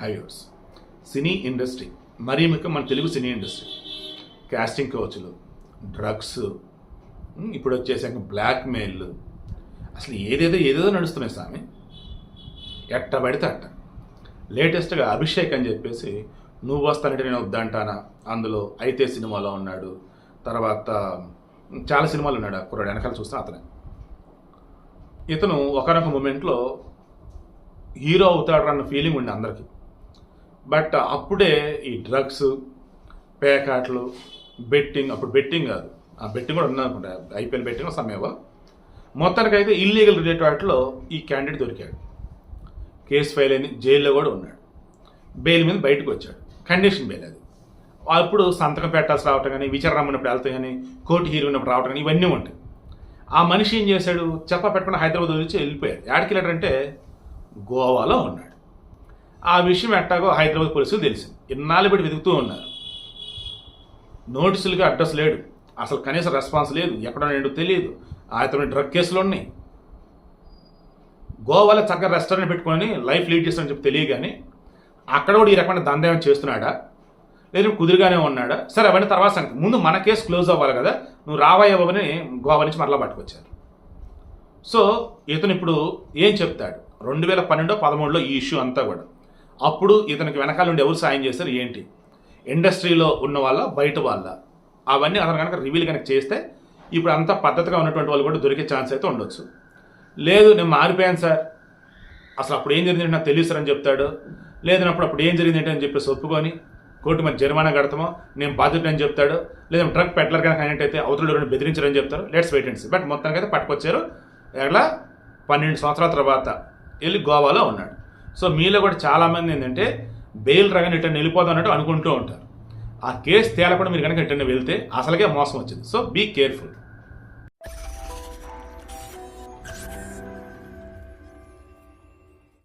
హైవర్స్ cine industry. మరీ ముఖ్యం మన తెలుగు సినీ ఇండస్ట్రీ. కాస్టింగ్ కోచ్లు డ్రగ్స్ ఇప్పుడు వచ్చేసాక బ్లాక్మెయిల్ అసలు ఏదేదో ఏదేదో నడుస్తున్నాయి స్వామి ఎట్ట పడితే అట్ట. లేటెస్ట్గా అభిషేక్ అని చెప్పేసి నువ్వు వస్తానంటే నేను వద్దంటానా? అందులో అయితే సినిమాలో ఉన్నాడు. తర్వాత చాలా సినిమాలు ఉన్నాడు ఆ కుర్రాడు. వెనకాల చూస్తే అతనే. ఇతను ఒకనొక మూమెంట్లో హీరో అవుతాడు అన్న ఫీలింగ్ ఉండే అందరికీ. బట్ అప్పుడే ఈ డ్రగ్స్ పేకాట్లు బెట్టింగ్ అప్పుడు బెట్టింగ్ కాదు. ఆ బెట్టింగ్ కూడా ఉందనుకుంటా. ఐపీఎల్ బెట్టింగ్ సమయంలో మొత్తానికైతే ఇల్లీగల్ రిలేటెడ్ వాటిలో ఈ క్యాండిడేట్ దొరికాడు. కేసు ఫైల్ అయింది జైల్లో కూడా ఉన్నాడు. బెయిల్ మీద బయటకు వచ్చాడు. కండిషన్ బెయిల్ అది. అప్పుడు సంతకం పెట్టాల్సి రావటం కానీ విచారణ ఉన్నప్పుడు వెళ్తాయి కానీ కోర్టు హీరో ఉన్నప్పుడు రావటం కానీ ఇవన్నీ ఉంటాయి. ఆ మనిషి ఏం చేశాడు? చెప్ప పెట్టకుండా హైదరాబాద్ వచ్చి వెళ్ళిపోయాడు. యాడికి వెళ్ళాడంటే గోవాలో ఉన్నాడు. ఆ విషయం ఎట్టాగో హైదరాబాద్ పోలీసులు తెలిసింది. ఇన్నాళ్ళు పెట్టి వెతుకుతూ ఉన్నారు. నోటీసులకి అడ్రస్ లేడు. అసలు కనీసం రెస్పాన్స్ లేదు. ఎక్కడ ఏంటో తెలియదు. ఆయన డ్రగ్ కేసులు ఉన్నాయి. గోవాలో చక్కగా రెస్టారెంట్ పెట్టుకొని లైఫ్ లీడ్ చేస్తానని చెప్పి తెలియగానే కానీ అక్కడ కూడా ఈ రకమైన దందా ఏమైనా చేస్తున్నాడా? లేదు కుదురుగానే ఉన్నాడా? సరే అవన్నీ తర్వాత సంగతి. ముందు మన కేసు క్లోజ్ అవ్వాలి కదా. నువ్వు రావయ్య బాబుని గోవా నుంచి మరలా పట్టుకొచ్చారు. సో ఇతను ఇప్పుడు ఏం చెప్తాడు? రెండు వేల పన్నెండో పదమూడులో ఈ ఇష్యూ అంతా కూడా. అప్పుడు ఇతనికి వెనకాల నుండి ఎవరు సాయం చేస్తారు? ఏంటి? ఇండస్ట్రీలో ఉన్న వాళ్ళ బయట వాళ్ళ. అవన్నీ అతను కనుక రివీల్ కనుక చేస్తే ఇప్పుడు అంత పద్ధతిగా ఉన్నటువంటి వాళ్ళు కూడా దొరికే ఛాన్స్ అయితే ఉండొచ్చు. లేదు నేను మారిపోయాను సార్. అసలు అప్పుడు ఏం జరిగింది నాకు తెలియదు సార్ అని చెప్తాడు. లేదని అప్పుడు ఏం జరిగింది అని చెప్పేసి ఒప్పుకొని కోర్టు మరి జరిమానా కడతామో నేను బాధ్యత అని చెప్తాడు. లేదా డ్రగ్ పెట్లర్ కనుక అయినట్టయితే అవతల ఎవరైనా బెదిరించారని చెప్తారు. లెట్స్ వెయిట్ అండ్ బట్ మొత్తానికి అయితే పట్టుకొచ్చారు. ఎలా పన్నెండు సంవత్సరాల తర్వాత వెళ్ళి గోవాలో ఉన్నాడు. సో మీలో కూడా చాలామంది ఏంటంటే బెయిల్ రగన్ రిటర్న్ వెళ్ళిపోదాం అన్నట్టు అనుకుంటూ ఉంటారు. ఆ కేసు తేలకుండా మీరు కనుక రిటర్న్ వెళ్తే అసలుకే మోసం వచ్చింది. So be careful.